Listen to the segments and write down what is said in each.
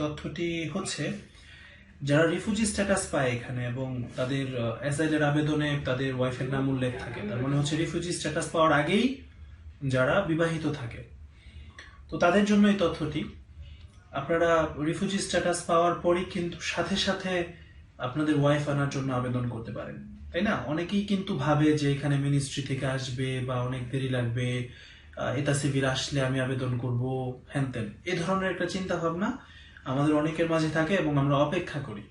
তথ্যটি হচ্ছে, যারা রিফিউজি স্ট্যাটাস পায় এখানে এবং তাদের অ্যাসাইলের আবেদনে তাদের ওয়াইফের নাম উল্লেখ থাকে, তার মানে হচ্ছে রিফিউজি স্ট্যাটাস পাওয়ার আগেই যারা বিবাহিত থাকে। তো তাদের জন্য এই তথ্যটি, আপনারা রিফিউজি স্ট্যাটাস পাওয়ার পরই কিন্তু সাথে সাথে আপনাদের ওয়াইফ আনার জন্য আবেদন করতে পারেন, তাই না? অনেকেই কিন্তু ভাবে যে এখানে মিনিস্ট্রি থেকে আসবে বা অনেক দেরি লাগবে এটা সিভিল আসলে আমি আবেদন করব, হ্যান ত্যান। এ ধরনের একটা চিন্তা ভাবনা আমাদের অনেকের মাঝে থাকে এবং আমরা অপেক্ষা করি।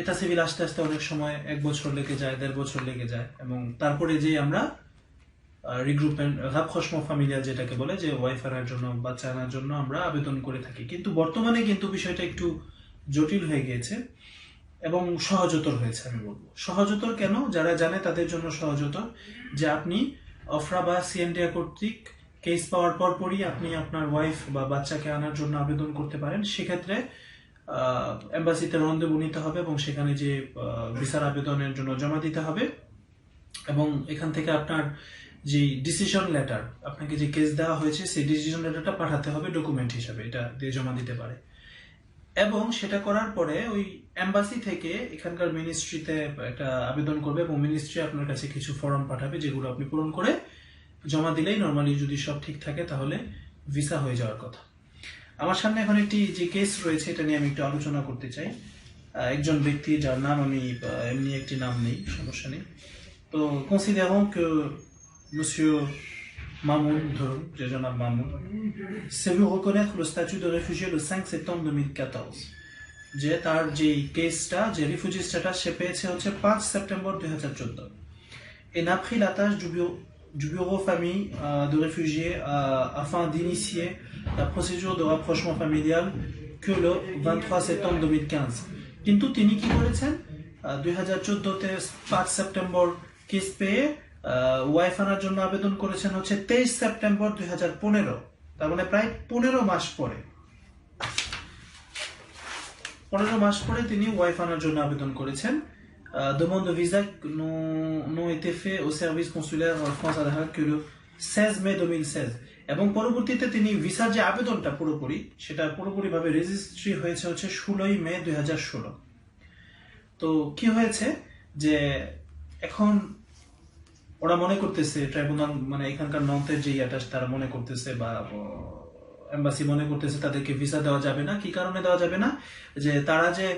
এটা সিভিল আস্তে আস্তে অনেক সময় এক বছর লেগে যায়, দেড় বছর লেগে যায় এবং তারপরে যে আমরা রিগ্রুপমেন্ট রাবখসমো ফ্যামিলিয়া যেটাকে বলে, যে ওয়াইফ আনার জন্য, বাচ্চা আনার জন্য আমরা আবেদন করে থাকি। কিন্তু বর্তমানে কিন্তু বিষয়টা একটু জটিল হয়ে গিয়েছে এবং সহজতর হয়েছে আমি বলব। সহজতর কেন? যারা জানে তাদের জন্য সহজতর যে আপনি অফরা বা সিএনডিআ কর্তৃক কেস পাওয়ার পর পরই আপনি আপনার ওয়াইফ বা বাচ্চাকে আনার জন্য আবেদন করতে পারেন। সেক্ষেত্রে এম্বাসিতে রন্দেবু নিতে হবে এবং সেখানে যে ভিসার আবেদনের জন্য জমা দিতে হবে। এবং এখান থেকে আপনার যে ডিসিশন লেটার আপনাকে যে কেস দেওয়া হয়েছে, সেই ডিসিশন লেটারটা পাঠাতে হবে ডকুমেন্ট হিসাবে। এটা দিয়ে জমা দিতে পারে। এবং সেটা করার পরে ওই এম্বাসি থেকে এখানকার মিনিস্ট্রিতে একটা আবেদন করবে এবং মিনিস্ট্রি আপনার কাছে কিছু ফর্ম পাঠাবে যেগুলো আপনি পূরণ করে জমা দিলেই নর্মালি যদি সব ঠিক থাকে তাহলে ভিসা হয়ে যাওয়ার কথা। আমার সামনে এখন একটি যে কেস রয়েছে এটা নিয়ে আমি একটু আলোচনা করতে চাই। একজন ব্যক্তি যার নাম আমি এমনি একটি নাম নেই সমস্যা নেই। তো কনসিডারons que monsieur ধরুন যে জনাব Mamun s'est vu reconnaître le statut de réfugié le 5 septembre 2014 যে তার যে কেসটা যে রিফিউজি স্ট্যাটাস সে পেয়েছে হচ্ছে পাঁচ সেপ্টেম্বর দুই হাজার চোদ্দ। la tâche du bureau, du bureau famille euh, de réfugiés euh, afin d'initier la procédure de rapprochement familial que le 23 septembre 2015 কিন্তু তিনি কি করেছেন দুই হাজার পাঁচ সেপ্টেম্বর কেস পেয়ে ওয়াইফ আনার জন্য আবেদন করেছেন হচ্ছে তেইশ সেপ্টেম্বর দুই হাজার পনেরো তার মানে প্রায় পনেরো মাস পরে পনেরো মাস পরে তিনি ওয়াইফ আনার জন্য আবেদন করেছেন demande de visa n'ont été faits au service consulaire en France à Dakar que le 16 mai 2016 এবং পরবর্তীতে তিনি ভিসার যে আবেদনটা পুরোপুরি, সেটা পুরোপুরিভাবে রেজিস্ট্রি হয়েছে হচ্ছে ষোলোই মে দুই হাজার ষোলো। তো কি হয়েছে? যে এখন ওরা মনে করতেছে, ট্রাইব্যুনাল মানে এখানকার নন্থের যে ইয়াটা, তারা মনে করতেছে বা এম্বাসি মনে করতেছে তাদেরকে ভিসা দেওয়া যাবে না। কি কারণে দেওয়া যাবে না? যে তারা যে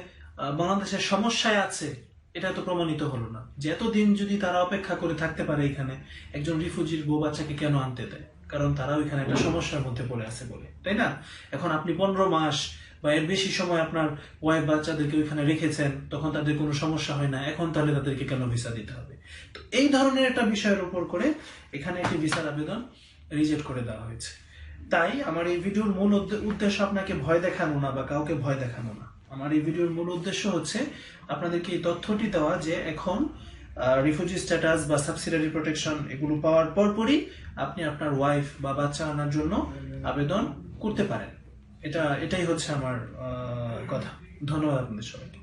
বাংলাদেশের সমস্যায় আছে এটা তো প্রমাণিত হলো না। যে এতদিন যদি তারা অপেক্ষা করে থাকতে পারে এখানে, একজন রিফিউজির বউ বাচ্চাকে কেন আনতে দেয়? কারণ তারা ওইখানে একটা সমস্যার মধ্যে পড়ে আছে বলে, তাই না? এখন আপনি পনেরো মাস বা এর বেশি সময় আপনার ওয়াইফ বাচ্চাদেরকে ওইখানে রেখেছেন, তখন তাদের কোনো সমস্যা হয় না। এখন তাহলে তাদেরকে কেন ভিসা দিতে হবে? তো এই ধরনের একটা বিষয়ের উপর করে এখানে একটি ভিসার আবেদন রিজেক্ট করে দেওয়া হয়েছে। তাই আমার এই ভিডিওর মূল উদ্দে- উদ্দেশ্য আপনাকে ভয় দেখানো না বা কাউকে ভয় দেখানো না। আমার এই ভিডিওর মূল উদ্দেশ্য হচ্ছে আপনাদেরকে এই তথ্যটি দেওয়া যে এখন রিফিউজি স্ট্যাটাস বা সাবসিডারি প্রোটেকশন এগুলো পাওয়ার পরপরই আপনি আপনার ওয়াইফ বা বাচ্চা আনার জন্য আবেদন করতে পারেন। এটা, এটাই হচ্ছে আমার কথা। ধন্যবাদ আপনাদের সবাইকে।